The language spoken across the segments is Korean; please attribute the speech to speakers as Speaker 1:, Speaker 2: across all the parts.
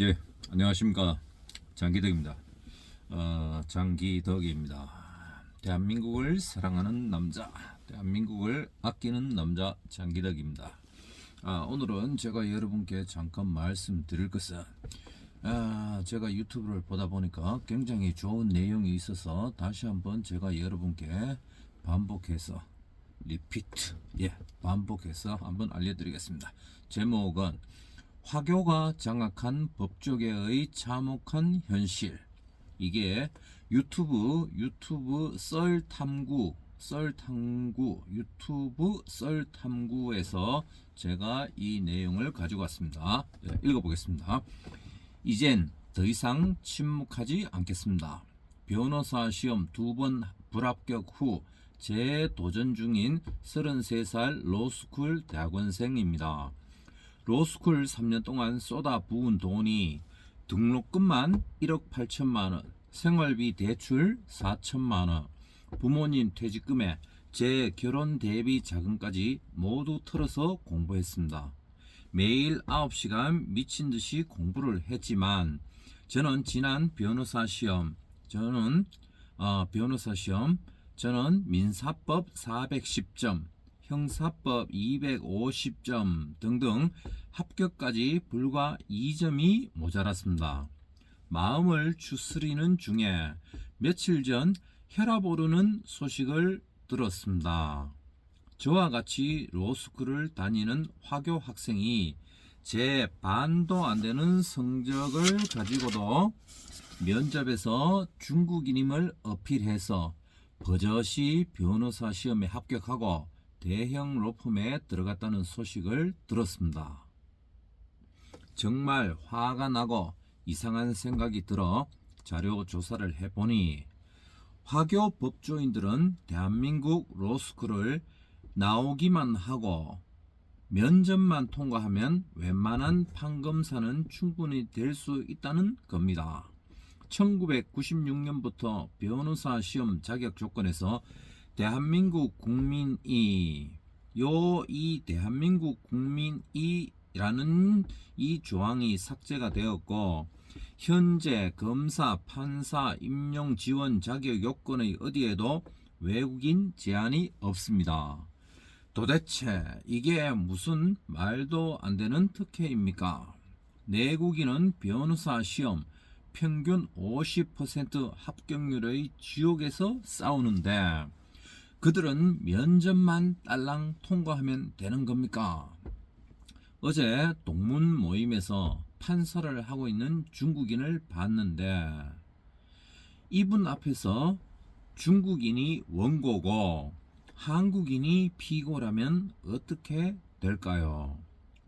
Speaker 1: 예, 안녕하십니까. 장기덕입니다. 어, 장기덕입니다. 대한민국을 사랑하는 남자, 대한민국을 아끼는 남자 장기덕입니다. 아, 오늘은 제가 여러분께 잠깐 말씀드릴 것은 아, 제가 유튜브를 보다 보니까 굉장히 좋은 내용이 있어서 다시 한번 제가 여러분께 반복해서 리피트 예 반복해서 한번 알려드리겠습니다. 제목은 화교가 장악한 법조계의 참혹한 현실 이게 유튜브 유튜브 썰 탐구 썰 탐구 유튜브 썰 탐구에서 제가 이 내용을 가지고 왔습니다. 예, 읽어보겠습니다. 이젠 더 이상 침묵하지 않겠습니다. 변호사 시험 두 번 불합격 후 재도전 중인 33살 로스쿨 대학원생입니다. 로스쿨 3년 동안 쏟아 부은 돈이 등록금만 1억 8천만 원, 생활비 대출 4천만 원, 부모님 퇴직금에 제 결혼 대비 자금까지 모두 털어서 공부했습니다. 매일 9시간 미친 듯이 공부를 했지만 저는 지난 변호사 시험, 저는 어, 변호사 시험, 저는 민사법 410점, 형사법 250점 등등 합격까지 불과 2점이 모자랐습니다. 마음을 추스리는 중에 며칠 전 혈압 오르는 소식을 들었습니다. 저와 같이 로스쿨을 다니는 화교 학생이 제 반도 안 되는 성적을 가지고도 면접에서 중국인임을 어필해서 버젓이 변호사 시험에 합격하고 대형 로펌에 들어갔다는 소식을 들었습니다. 정말 화가 나고 이상한 생각이 들어 자료 조사를 해보니 화교 법조인들은 대한민국 로스쿨을 나오기만 하고 면접만 통과하면 웬만한 판검사는 충분히 될 수 있다는 겁니다. 1996년부터 변호사 시험 자격 조건에서 대한민국 국민이 요 이 대한민국 국민이 라는 이 조항이 삭제가 되었고 현재 검사, 판사 임용 지원 자격 요건의 어디에도 외국인 제한이 없습니다. 도대체 이게 무슨 말도 안 되는 특혜입니까? 내국인은 변호사 시험 평균 50% 합격률의 지옥에서 싸우는데 그들은 면접만 딸랑 통과하면 되는 겁니까? 어제 동문 모임에서 판사를 하고 있는 중국인을 봤는데 이분 앞에서 중국인이 원고고 한국인이 피고라면 어떻게 될까요?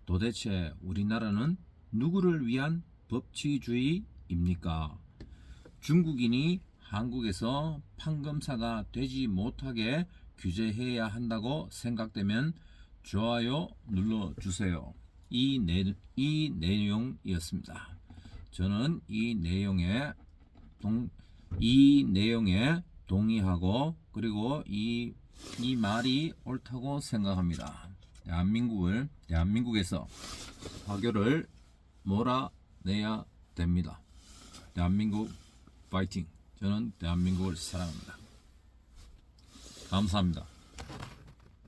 Speaker 1: 도대체 우리나라는 누구를 위한 법치주의입니까? 중국인이 한국에서 판검사가 되지 못하게 규제해야 한다고 생각되면 좋아요 눌러주세요. 이, 내, 이 내용이었습니다. 저는 이 내용에 동, 이 내용에 동의하고 그리고 이, 이 말이 옳다고 생각합니다. 대한민국을 대한민국에서 화교를 몰아내야 됩니다. 대한민국 파이팅. 저는 대한민국을 사랑합니다. 감사합니다.